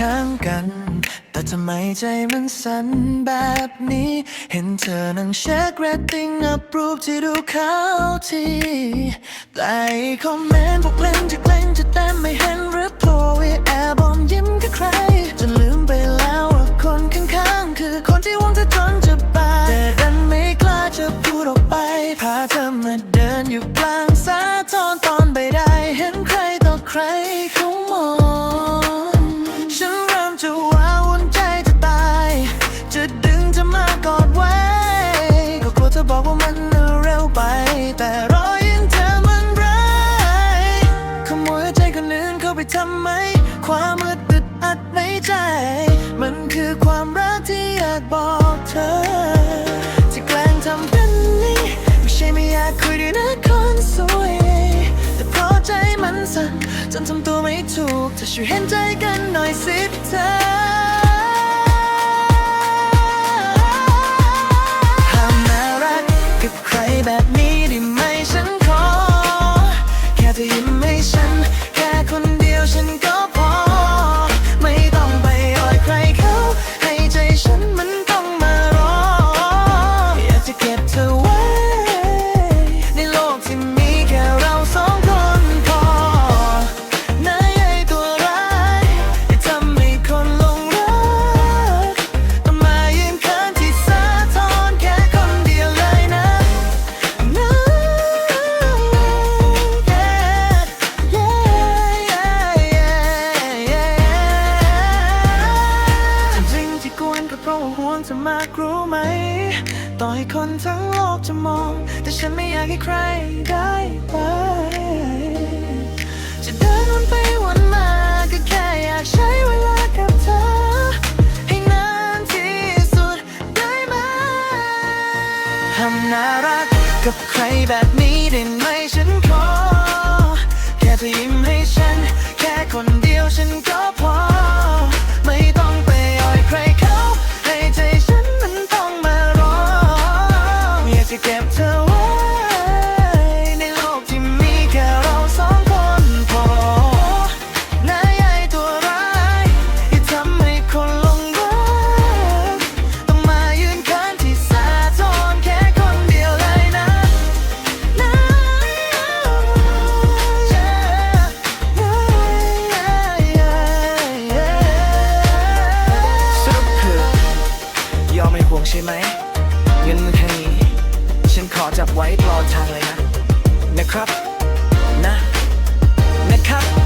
ข้างกัน แต่ทำไมใจมันสั่นแบบนี้ เห็นเธอนั่งเช็คเรตติ้งอัพรูปที่ดูเขาทีแต่คอมเมนต์พวกเล่นจะเล่นจะเต้นไม่เห็นหรือ คือความรักที่อยากบอกเธอที่แกล้งทำเป็นนี้ไม่ใช่ไม่อยากคุยด้วยนะคนสวย แต่เพราะใจมันสั่นจนทำตัวไม่ถูก ถ้าช่วยเห็นใจกันหน่อย ว่าห่วงเธอมากรู้ไหม ต่อให้คนทั้งโลกจะมอง แต่ฉันไม่อยากให้ใครได้ไป จะเดินวนไปวนมาก็แค่อยากใช้เวลากับเธอ ให้นานที่สุดได้ไหมทำน่ารักกับใครแบบนี้ได้ไหมฉันขอ แค่เธอยิ้มให้ฉัน แค่คนเดียวฉันก็ ไว้รอทางเลยนะ นะครับ นะ นะครับ